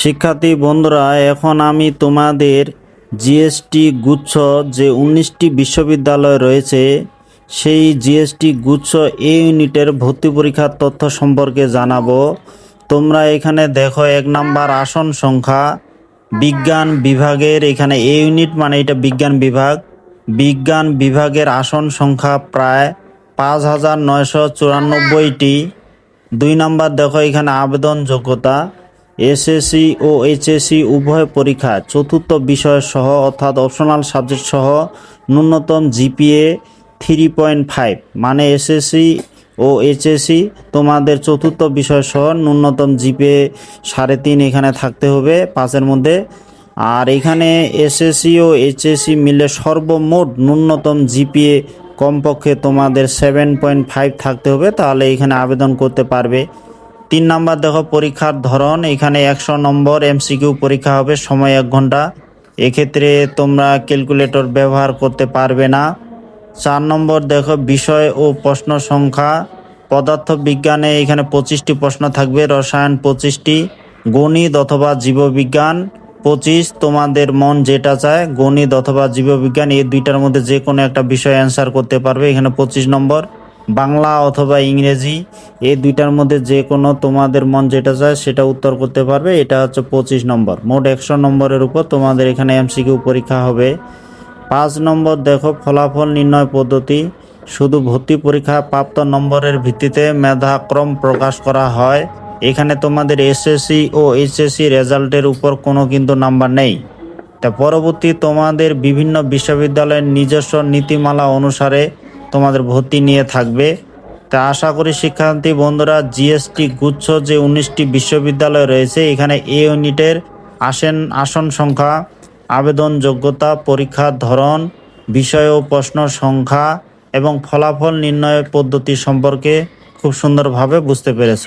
শিক্ষার্থী বন্ধুরা, এখন আমি তোমাদের জিএসটি গুচ্ছ যে উনিশটি বিশ্ববিদ্যালয় রয়েছে, সেই জিএসটি গুচ্ছ এ ইউনিটের ভর্তি পরীক্ষার তথ্য সম্পর্কে জানাব। তোমরা এখানে দেখো এক নাম্বার আসন সংখ্যা, বিজ্ঞান বিভাগের এখানে এ ইউনিট মানে এটা বিজ্ঞান বিভাগ। বিজ্ঞান বিভাগের আসন সংখ্যা প্রায় পাঁচ হাজার নয়শো চুরানব্বইটি। দুই নাম্বার দেখো এখানে আবেদন যোগ্যতা এসএসসি ও এইচএসসি উভয় পরীক্ষা চতুর্থ বিষয় সহ অর্থাৎ অপশনাল সাবজেক্ট সহ ন্যূনতম জিপিএ থ্রি পয়েন্ট ফাইভ মানে এসএসসি ও এইচএসসি তোমাদের চতুর্থ বিষয় সহ ন্যূনতম জিপিএ সাড়ে তিন এখানে থাকতে হবে পাঁচের মধ্যে। আর এখানে এসএসসি ও এইচএসসি মিলে সর্বমোট ন্যূনতম জিপিএ কমপক্ষে তোমাদের সেভেন পয়েন্ট ফাইভ থাকতে হবে, তাহলে এখানে আবেদন করতে পারবে। তিন নাম্বার দেখো, পরীক্ষার ধরন। এখানে একশো নম্বর এমসিকিউ পরীক্ষা হবে, সময় এক ঘণ্টা। এক্ষেত্রে তোমরা ক্যালকুলেটর ব্যবহার করতে পারবে না। চার নম্বর দেখো, বিষয় ও প্রশ্ন সংখ্যা। পদার্থ বিজ্ঞানে এখানে পঁচিশটি প্রশ্ন থাকবে, রসায়ন পঁচিশটি, গণিত অথবা জীববিজ্ঞান পঁচিশ। তোমাদের মন যেটা চায়, গণিত অথবা জীববিজ্ঞান, এই দুইটার মধ্যে যে কোনো একটা বিষয় অ্যান্সার করতে পারবে। এখানে পঁচিশ নম্বর। বাংলা অথবা ইংরেজি, এই দুইটার মধ্যে যে কোনো তোমাদের মন যেটা চায় সেটা উত্তর করতে পারবে। এটা হচ্ছে পঁচিশ নম্বর। মোট একশো নম্বরের উপর তোমাদের এখানে এমসিকিউ পরীক্ষা হবে। পাঁচ নম্বর দেখো, ফলাফল নির্ণয় পদ্ধতি। শুধু ভর্তি পরীক্ষা, প্রাপ্ত নম্বরের ভিত্তিতে মেধাক্রম প্রকাশ করা হয়। এখানে তোমাদের এসএসসি ও এইচএসসি রেজাল্টের উপর কোনো কিন্তু নাম্বার নেই। তা পরবর্তী তোমাদের বিভিন্ন বিশ্ববিদ্যালয়ের নিজস্ব নীতিমালা অনুসারে তোমাদের ভর্তি নিয়ে থাকবে। তা আশা করি শিক্ষার্থী বন্ধুরা, জিএসটি গুচ্ছ যে উনিশটি বিশ্ববিদ্যালয় রয়েছে, এখানে এ ইউনিটের আসেন, আসন সংখ্যা, আবেদন যোগ্যতা, পরীক্ষার ধরন, বিষয় ও প্রশ্ন সংখ্যা এবং ফলাফল নির্ণয় পদ্ধতি সম্পর্কে খুব সুন্দরভাবে বুঝতে পেরেছ।